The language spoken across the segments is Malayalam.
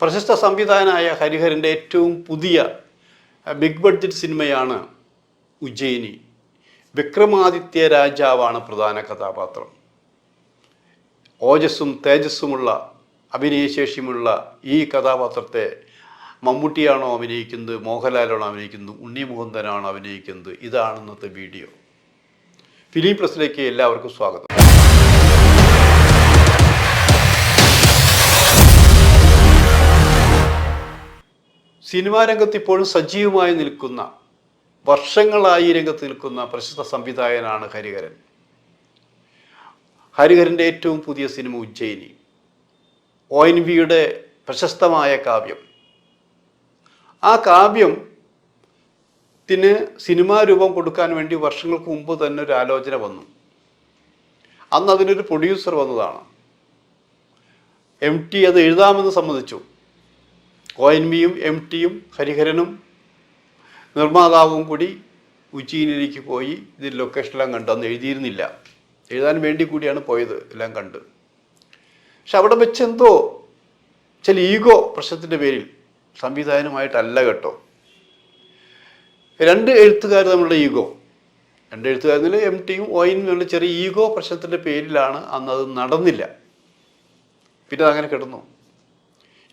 പ്രശസ്ത സംവിധായകനായ ഹരിഹരന്റെ ഏറ്റവും പുതിയ ബിഗ് ബഡ്ജറ്റ് സിനിമയാണ് ഉജ്ജയിനി. വിക്രമാദിത്യ രാജാവാണ് പ്രധാന കഥാപാത്രം. ഓജസ്സും തേജസ്സുമുള്ള അഭിനയശേഷിയുമുള്ള ഈ കഥാപാത്രത്തെ മമ്മൂട്ടിയാണോ അഭിനയിക്കുന്നത് മോഹൻലാലാണോ അഭിനയിക്കുന്നത് ഉണ്ണി മുകുന്ദനാണോ അഭിനയിക്കുന്നത് ഇതാണ് ഇന്നത്തെ വീഡിയോ. ഫിലിം പ്രസിലേക്ക് എല്ലാവർക്കും സ്വാഗതം. സിനിമാ രംഗത്ത് ഇപ്പോഴും സജീവമായി നിൽക്കുന്ന വർഷങ്ങളായി രംഗത്ത് നിൽക്കുന്ന പ്രശസ്ത സംവിധായകനാണ് ഹരിഹരൻ. ഹരിഹരന്റെ ഏറ്റവും പുതിയ സിനിമ ഉജ്ജയിനി. ഒ എൻ വിയുടെ പ്രശസ്തമായ കാവ്യം. ആ കാവ്യം ത്തിന് സിനിമാ രൂപം കൊടുക്കാൻ വേണ്ടി വർഷങ്ങൾക്ക് മുമ്പ് തന്നെ ഒരു ആലോചന വന്നു. അന്ന് അതിനൊരു പ്രൊഡ്യൂസർ വന്നതാണ്. എം ടി അത് എഴുതാമെന്ന് സമ്മതിച്ചു. എൻ എം ടിയും ഹരിഹരനും നിർമ്മാതാവും കൂടി ഉച്ചിയിലേക്ക് പോയി ഇതിൽ ലൊക്കേഷനെല്ലാം കണ്ട്. അന്ന് എഴുതിയിരുന്നില്ല. എഴുതാൻ വേണ്ടി കൂടിയാണ് പോയത്. എല്ലാം കണ്ട്. പക്ഷെ അവിടെ വെച്ച് എന്തോ ചില ഈഗോ പ്രശ്നത്തിന്റെ പേരിൽ സംവിധായകനുമായിട്ടല്ല കേട്ടോ. രണ്ട് എഴുത്തുകാർ തമ്മിലുള്ള ഈഗോ. രണ്ട് എഴുത്തുകാരിൽ എം ടിയും ഒയിനും തമ്മിലുള്ള ചെറിയ ഈഗോ പ്രശ്നത്തിന്റെ പേരിലാണ് അന്ന് അത് നടന്നില്ല. പിന്നെ അങ്ങനെ കിടന്നു.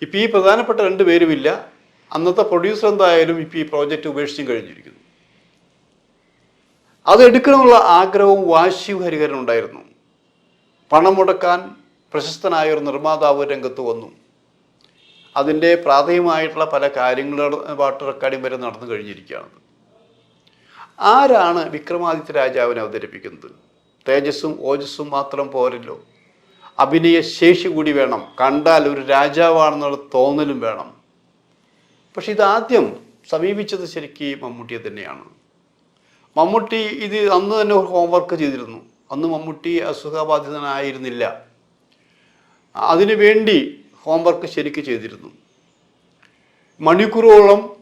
ഇപ്പം ഈ പ്രധാനപ്പെട്ട രണ്ട് പേരുമില്ല. അന്നത്തെ പ്രൊഡ്യൂസർ എന്തായാലും ഇപ്പം ഈ പ്രോജക്റ്റ് ഉപേക്ഷിച്ചും കഴിഞ്ഞിരിക്കുന്നു. അത് എടുക്കണമെന്നുള്ള ആഗ്രഹവും വാശിയും ഹരിഹരൻ ഉണ്ടായിരുന്നു. പണം മുടക്കാൻ പ്രശസ്തനായ ഒരു നിർമ്മാതാവ് രംഗത്ത് വന്നു. അതിന്റെ പ്രാഥമികമായിട്ടുള്ള പല കാര്യങ്ങളും പാട്ട് റെക്കോർഡിംഗ് വരെ നടന്നു കഴിഞ്ഞിരിക്കുകയാണ്. ആരാണ് വിക്രമാദിത്യ രാജാവിനെ അവതരിപ്പിക്കുന്നത്? തേജസ്സും ഓജസ്സും മാത്രം പോരല്ലോ. അഭിനയ ശേഷി കൂടി വേണം. കണ്ടാൽ ഒരു രാജാവാണെന്നുള്ള തോന്നലും വേണം. പക്ഷെ ഇതാദ്യം സമീപിച്ചത് ശരിക്ക് മമ്മൂട്ടിയെ തന്നെയാണ്. മമ്മൂട്ടി ഇത് അന്ന് തന്നെ ഹോംവർക്ക് ചെയ്തിരുന്നു. അന്ന് മമ്മൂട്ടി അസുഖബാധിതനായിരുന്നില്ല. അതിനുവേണ്ടി ഹോംവർക്ക് ശരിക്ക് ചെയ്തിരുന്നു. മണിക്കൂറോളം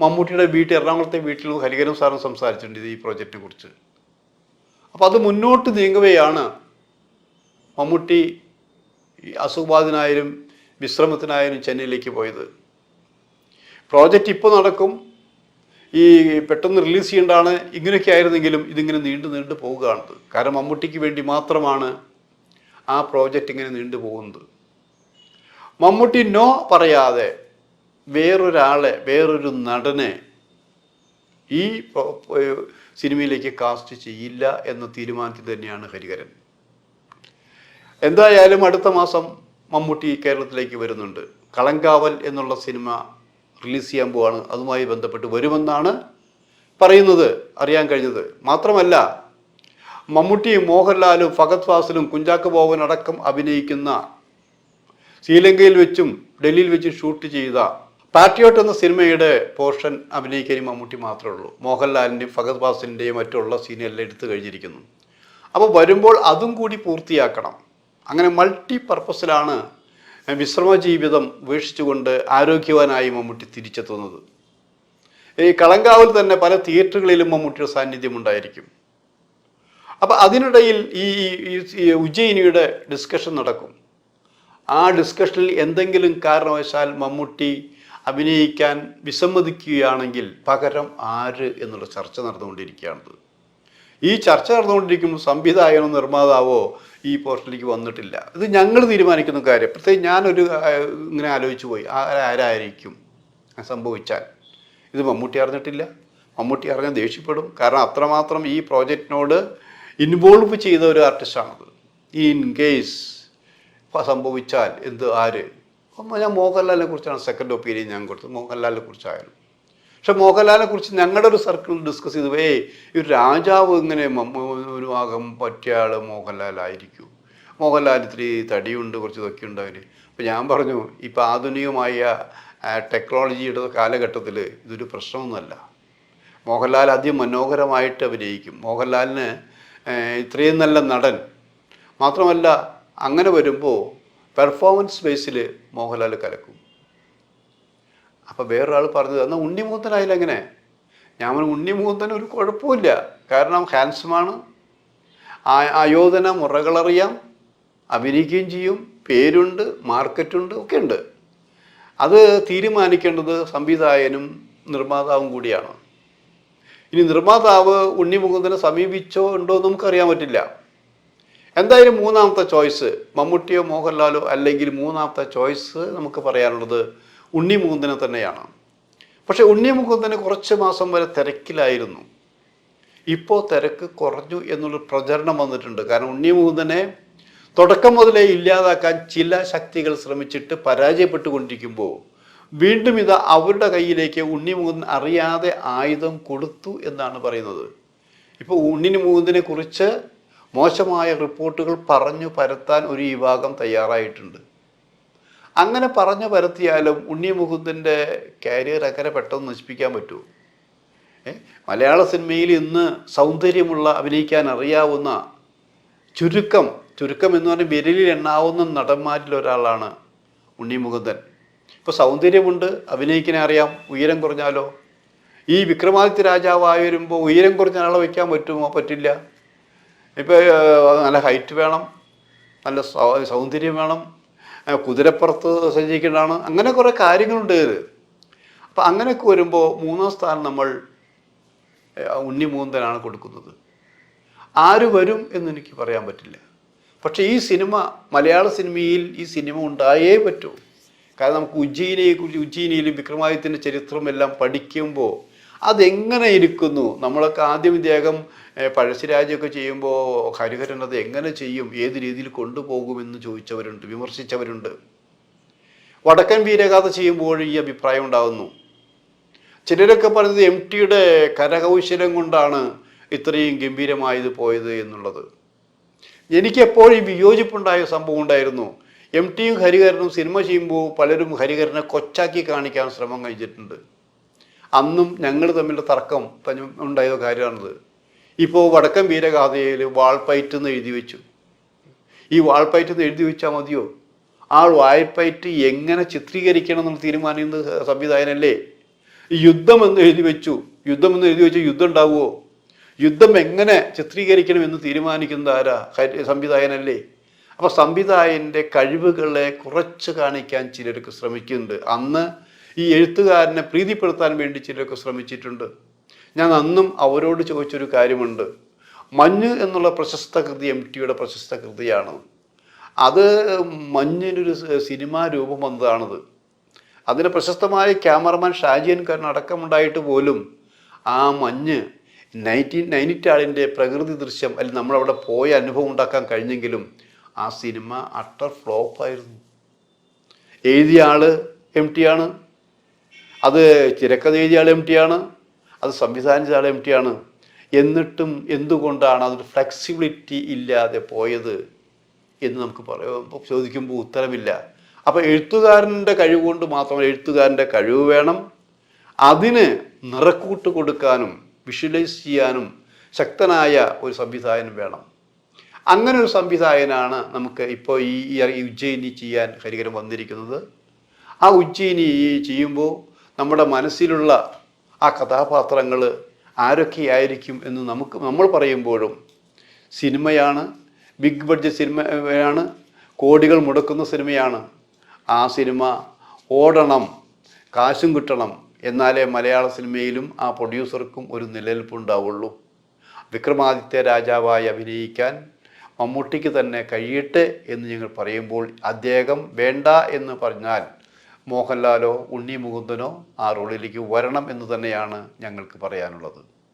മമ്മൂട്ടിയുടെ വീട്ടിൽ എറണാകുളത്തെ വീട്ടിൽ ഹരികരം സാറും സംസാരിച്ചിട്ടുണ്ട് ഈ പ്രോജക്റ്റിനെ കുറിച്ച്. അപ്പോൾ അത് മുന്നോട്ട് നീങ്ങുകയാണ് മമ്മൂട്ടി അസുഖബാധിതനായാലും വിശ്രമത്തിനായാലും ചെന്നൈയിലേക്ക് പോയത്. പ്രോജക്റ്റ് ഇപ്പോൾ നടക്കും. ഈ പെട്ടെന്ന് റിലീസ് ചെയ്യേണ്ടതാണ്. ഇങ്ങനെയൊക്കെ ആയിരുന്നെങ്കിലും ഇതിങ്ങനെ നീണ്ടു നീണ്ടു പോവുകയാണ് കാരണം മമ്മൂട്ടിക്ക് വേണ്ടി മാത്രമാണ് ആ പ്രോജക്റ്റ് ഇങ്ങനെ നീണ്ടു പോകുന്നത്. മമ്മൂട്ടി നോ പറയാതെ വേറൊരാളെ വേറൊരു നടനെ ഈ സിനിമയിലേക്ക് കാസ്റ്റ് ചെയ്യില്ല എന്ന തീരുമാനത്തിൽ തന്നെയാണ് ഹരിഹരൻ. എന്തായാലും അടുത്ത മാസം മമ്മൂട്ടി കേരളത്തിലേക്ക് വരുന്നുണ്ട്. കളങ്കാവൽ എന്നുള്ള സിനിമ റിലീസ് ചെയ്യാൻ പോവാണ്. അതുമായി ബന്ധപ്പെട്ട് വരുമെന്നാണ് പറയുന്നത് അറിയാൻ കഴിഞ്ഞത്. മാത്രമല്ല മമ്മൂട്ടിയും മോഹൻലാലും ഫഹദ് ഫാസിലും കുഞ്ചാക്കോ ബോബൻ അടക്കം അഭിനയിക്കുന്ന ശ്രീലങ്കയിൽ വെച്ചും ഡൽഹിയിൽ വെച്ചും ഷൂട്ട് ചെയ്ത പാട്രിയോട്ട് എന്ന സിനിമയുടെ പോർഷൻ അഭിനയിക്കാൻ ഈ മമ്മൂട്ടി മാത്രമേ ഉള്ളൂ. മോഹൻലാലിന്റെയും ഫഹദ് ഫാസിലിന്റെയും മറ്റുള്ള സീനെല്ലാം എടുത്തു കഴിഞ്ഞിരിക്കുന്നു. അപ്പോൾ വരുമ്പോൾ അതും കൂടി പൂർത്തിയാക്കണം. അങ്ങനെ മൾട്ടി പർപ്പസിലാണ് വിശ്രമ ജീവിതം ഉപേക്ഷിച്ചുകൊണ്ട് ആരോഗ്യവാനായി മമ്മൂട്ടി തിരിച്ചെത്തുന്നത്. ഈ കളങ്കാവിൽ തന്നെ പല തിയേറ്ററുകളിലും മമ്മൂട്ടിയുടെ സാന്നിധ്യം ഉണ്ടായിരിക്കും. അപ്പം അതിനിടയിൽ ഈ ഉജ്ജയിനിയുടെ ഡിസ്കഷൻ നടക്കും. ആ ഡിസ്കഷനിൽ എന്തെങ്കിലും കാരണവശാൽ മമ്മൂട്ടി അഭിനയിക്കാൻ വിസമ്മതിക്കുകയാണെങ്കിൽ പകരം ആര് എന്നുള്ള ചർച്ച നടന്നുകൊണ്ടിരിക്കുകയാണത്. ഈ ചർച്ച നടന്നുകൊണ്ടിരിക്കുമ്പോൾ സംവിധായകനോ നിർമ്മാതാവോ ഈ പോസ്റ്റിലേക്ക് വന്നിട്ടില്ല. ഇത് ഞങ്ങൾ തീരുമാനിക്കുന്ന കാര്യം. പ്രത്യേകിച്ച് ഞാനൊരു ഇങ്ങനെ ആലോചിച്ചു പോയി. ആരായിരിക്കും സംഭവിച്ചാൽ? ഇത് മമ്മൂട്ടി അറിഞ്ഞിട്ടില്ല. മമ്മൂട്ടി അറിഞ്ഞാൽ ദേഷ്യപ്പെടും. കാരണം അത്രമാത്രം ഈ പ്രോജക്റ്റിനോട് ഇൻവോൾവ് ചെയ്ത ഒരു ആർട്ടിസ്റ്റാണത്. ഇൻ കേസ് സംഭവിച്ചാൽ എന്ത് ആര്? ഞാൻ മോഹൻലാലിനെ കുറിച്ചാണ് സെക്കൻഡ് ഒപ്പീനിയൻ ഞാൻ കൊടുത്തത്. മോഹൻലാലിനെ കുറിച്ചായാലും. പക്ഷെ മോഹൻലാലിനെ കുറിച്ച് ഞങ്ങളുടെ ഒരു സർക്കിൾ ഡിസ്കസ് ചെയ്തു. ഏയ് ഒരു രാജാവ് ഇങ്ങനെ ഒരു ആകം പറ്റിയ ആൾ മോഹൻലാലായിരിക്കും. മോഹൻലാൽ ഇത്തിരി തടിയുണ്ട് കുറച്ച് ഇതൊക്കെ ഉണ്ട് അവർ അപ്പം ഞാൻ പറഞ്ഞു ഇപ്പം ആധുനികമായ ടെക്നോളജിയുടെ കാലഘട്ടത്തിൽ ഇതൊരു പ്രശ്നമൊന്നുമല്ല. മോഹൻലാൽ അതിമനോഹരമായിട്ട് അഭിനയിക്കും. മോഹൻലാലിന് ഇത്രയും നല്ല നടൻ. മാത്രമല്ല അങ്ങനെ വരുമ്പോൾ പെർഫോമൻസ് ബേസിൽ മോഹൻലാൽ കലക്കും. അപ്പോൾ വേറൊരാൾ പറഞ്ഞത് എന്നാൽ ഉണ്ണിമൂത്തനായാലും എങ്ങനെ? ഞാൻ പറഞ്ഞു ഉണ്ണിമൂത്തന് ഒരു കുഴപ്പമില്ല. കാരണം ഹാൻസമാണ് ആയോധന മുറകളറിയാം അഭിനയിക്കുകയും ചെയ്യും. പേരുണ്ട് മാർക്കറ്റുണ്ട് ഒക്കെ ഉണ്ട്. അത് തീരുമാനിക്കേണ്ടത് സംവിധായകനും നിർമ്മാതാവും കൂടിയാണ്. ഇനി നിർമ്മാതാവ് ഉണ്ണി മുകുന്ദനെ സമീപിച്ചോ ഉണ്ടോ എന്ന് നമുക്കറിയാൻ പറ്റില്ല. എന്തായാലും മൂന്നാമത്തെ ചോയ്സ് മമ്മൂട്ടിയോ മോഹൻലാലോ അല്ലെങ്കിൽ മൂന്നാമത്തെ ചോയ്സ് നമുക്ക് പറയാനുള്ളത് ഉണ്ണി മുകുന്ദനെ തന്നെയാണ്. പക്ഷെ ഉണ്ണി മുകുന്ദന് കുറച്ച് മാസം വരെ തിരക്കിലായിരുന്നു. ഇപ്പോൾ തിരക്ക് കുറഞ്ഞു എന്നുള്ള പ്രചരണം വന്നിട്ടുണ്ട്. കാരണം ഉണ്ണി മുകുന്ദനെ തുടക്കം മുതലേ ഇല്ലാതാക്കാൻ ചില ശക്തികൾ ശ്രമിച്ചിട്ട് പരാജയപ്പെട്ടുകൊണ്ടിരിക്കുമ്പോൾ വീണ്ടും ഇത് അവരുടെ കയ്യിലേക്ക് ഉണ്ണി മുകുന്ദൻ അറിയാതെ ആയുധം കൊടുത്തു എന്നാണ് പറയുന്നത്. ഇപ്പോൾ ഉണ്ണിന് മുകുന്ദനെ കുറിച്ച് മോശമായ റിപ്പോർട്ടുകൾ പറഞ്ഞു പരത്താൻ ഒരു വിഭാഗം തയ്യാറായിട്ടുണ്ട്. അങ്ങനെ പറഞ്ഞു പരത്തിയാലും ഉണ്ണി മുകുന്ദന്റെ കാരിയർ അങ്ങനെ പെട്ടെന്ന് നശിപ്പിക്കാൻ പറ്റുമോ? മലയാള സിനിമയിൽ ഇന്ന് സൗന്ദര്യമുള്ള അഭിനയിക്കാൻ അറിയാവുന്ന ചുരുക്കം ചുരുക്കം എന്ന് പറഞ്ഞാൽ വിരലിൽ എണ്ണാവുന്ന നടന്മാരിൽ ഒരാളാണ് ഉണ്ണി മുകുന്ദൻ ഇപ്പോൾ സൗന്ദര്യമുണ്ട് അഭിനയിക്കാൻ അറിയാം ഉയരം കുറഞ്ഞാലോ? ഈ വിക്രമാദിത്യ രാജാവായി വരുമ്പോൾ ഉയരം കുറഞ്ഞ ആളെ വയ്ക്കാൻ പറ്റുമോ? പറ്റില്ല. ഇപ്പോൾ നല്ല ഹൈറ്റ് വേണം നല്ല സൗന്ദര്യം വേണം കുതിരപ്പുറത്ത് സഞ്ചരിക്കേണ്ടതാണ്. അങ്ങനെ കുറേ കാര്യങ്ങളുണ്ട്. ഇത് അപ്പം അങ്ങനെയൊക്കെ വരുമ്പോൾ മൂന്നാം സ്ഥാനം നമ്മൾ ഉണ്ണി മൂന്തനാണ് കൊടുക്കുന്നത്. ആര് വരും എന്ന് എനിക്ക് പറയാൻ പറ്റില്ല. പക്ഷേ ഈ സിനിമ മലയാള സിനിമയിൽ ഈ സിനിമ ഉണ്ടായേ പറ്റൂ. കാരണം നമുക്ക് ഉജ്ജയിനെ കുറിച്ച് ഉജ്ജയിനിയിലും വിക്രമാദിത്യന്റെ ചരിത്രമെല്ലാം പഠിക്കുമ്പോൾ അതെങ്ങനെ ഇരിക്കുന്നു നമ്മളൊക്കെ ആദ്യം ഇദ്ദേഹം പഴശ്ശിരാജൊക്കെ ചെയ്യുമ്പോൾ ഹരിഹരൻ അത് എങ്ങനെ ചെയ്യും? ഏത് രീതിയിൽ കൊണ്ടുപോകുമെന്ന് ചോദിച്ചവരുണ്ട് വിമർശിച്ചവരുണ്ട്. വടക്കൻ വീരഗാഥ ചെയ്യുമ്പോൾ ഈ അഭിപ്രായം ഉണ്ടാകുന്നു. ചിലരൊക്കെ പറയുന്നത് എം ടിയുടെ കരകൗശലം കൊണ്ടാണ് ഇത്രയും ഗംഭീരമായത് പോയത് എന്നുള്ളത്. എനിക്കെപ്പോഴും വിയോജിപ്പുണ്ടായ സംഭവം ഉണ്ടായിരുന്നു. എം ടിയും ഹരിഹരനും സിനിമ ചെയ്യുമ്പോൾ പലരും ഹരിഹരനെ കൊച്ചാക്കി കാണിക്കാൻ ശ്രമം കഴിച്ചിട്ടുണ്ട് അന്നും ഞങ്ങൾ തമ്മിലുള്ള തർക്കം ഉണ്ടായ കാര്യമാണത്. ഇപ്പോൾ വടക്കൻ വീരഗാഥയിൽ വാൾപ്പയറ്റ് എന്ന് എഴുതി വെച്ചു. ഈ വാൾപ്പയറ്റ് എന്ന് എഴുതി വെച്ചാൽ മതിയോ? ആ വാൾപ്പയറ്റ് എങ്ങനെ ചിത്രീകരിക്കണം എന്ന് തീരുമാനിക്കുന്നത് സംവിധായകനല്ലേ? യുദ്ധം എന്ന് എഴുതി വെച്ചു. യുദ്ധം എന്ന് എഴുതി വെച്ചാൽ യുദ്ധം ഉണ്ടാവുമോ യുദ്ധം എങ്ങനെ ചിത്രീകരിക്കണം എന്ന് തീരുമാനിക്കുന്ന ആരാ? സംവിധായകനല്ലേ? അപ്പോൾ സംവിധായകന്റെ കഴിവുകളെ കുറച്ച് കാണിക്കാൻ ചിലർക്ക് ശ്രമിക്കുന്നുണ്ട്. അന്ന് ഈ എഴുത്തുകാരനെ പ്രീതിപ്പെടുത്താൻ വേണ്ടി ചിലരൊക്കെ ശ്രമിച്ചിട്ടുണ്ട്. ഞാൻ അന്നും അവരോട് ചോദിച്ചൊരു കാര്യമുണ്ട്. മഞ്ഞ് എന്നുള്ള പ്രശസ്ത കൃതി എം ടിയുടെ പ്രശസ്ത കൃതിയാണ്. അത് മഞ്ഞിനൊരു സിനിമാ രൂപം വന്നതാണത്. അതിന് പ്രശസ്തമായ ക്യാമറമാൻ ഷാജിയൻ കാരൻ അടക്കമുണ്ടായിട്ട് പോലും ആ മഞ്ഞ് നൈന്റീൻ നൈനിറ്റാളിന്റെ പ്രകൃതി ദൃശ്യം അല്ലെങ്കിൽ നമ്മളവിടെ പോയ അനുഭവം ഉണ്ടാക്കാൻ കഴിഞ്ഞെങ്കിലും ആ സിനിമ അട്ടർ ഫ്ലോപ്പായിരുന്നു. എഴുതിയ ആൾ എം ടി ആണ്. അത് തിരക്കഥ എഴുതിയ ആൾ എം ടി ആണ്. അത് സംവിധാനിച്ച ആൾ എം ടി ആണ്. എന്നിട്ടും എന്തുകൊണ്ടാണ് അതൊരു ഫ്ലെക്സിബിലിറ്റി ഇല്ലാതെ പോയത് എന്ന് നമുക്ക് പറയാം ചോദിക്കുമ്പോൾ ഉത്തരമില്ല. അപ്പോൾ എഴുത്തുകാരന്റെ കഴിവ് കൊണ്ട് മാത്രമല്ല എഴുത്തുകാരന്റെ കഴിവ് വേണം. അതിന് നിറക്കൂട്ട് കൊടുക്കാനും വിഷ്വലൈസ് ചെയ്യാനും ശക്തനായ ഒരു സംവിധായകൻ വേണം. അങ്ങനെ ഒരു സംവിധായകനാണ് നമുക്ക് ഇപ്പോൾ ഈ ഈ ഉജ്ജയിനി ചെയ്യാൻ ഹരികരം വന്നിരിക്കുന്നത്. ആ ഉജ്ജയിനി ചെയ്യുമ്പോൾ നമ്മുടെ മനസ്സിലുള്ള ആ കഥാപാത്രങ്ങൾ ആരൊക്കെയായിരിക്കും എന്ന് നമുക്ക് നമ്മൾ പറയുമ്പോഴും സിനിമയാണ് ബിഗ് ബഡ്ജറ്റ് സിനിമയാണ് കോടികൾ മുടക്കുന്ന സിനിമയാണ്. ആ സിനിമ ഓടണം കാശും കിട്ടണം എന്നാലേ മലയാള സിനിമയിലും ആ പ്രൊഡ്യൂസർക്കും ഒരു നിലനിൽപ്പുണ്ടാവുള്ളൂ. വിക്രമാദിത്യ രാജാവായി അഭിനയിക്കാൻ മമ്മൂട്ടിക്ക് തന്നെ കഴിയട്ടെ എന്ന് ഞങ്ങൾ പറയുമ്പോൾ അദ്ദേഹം വേണ്ട എന്ന് പറഞ്ഞാൽ മോഹൻലാലോ ഉണ്ണി മുകുന്ദനോ ആ റോളിലേക്ക് വരണം എന്ന് തന്നെയാണ് ഞങ്ങൾക്ക് പറയാനുള്ളത്.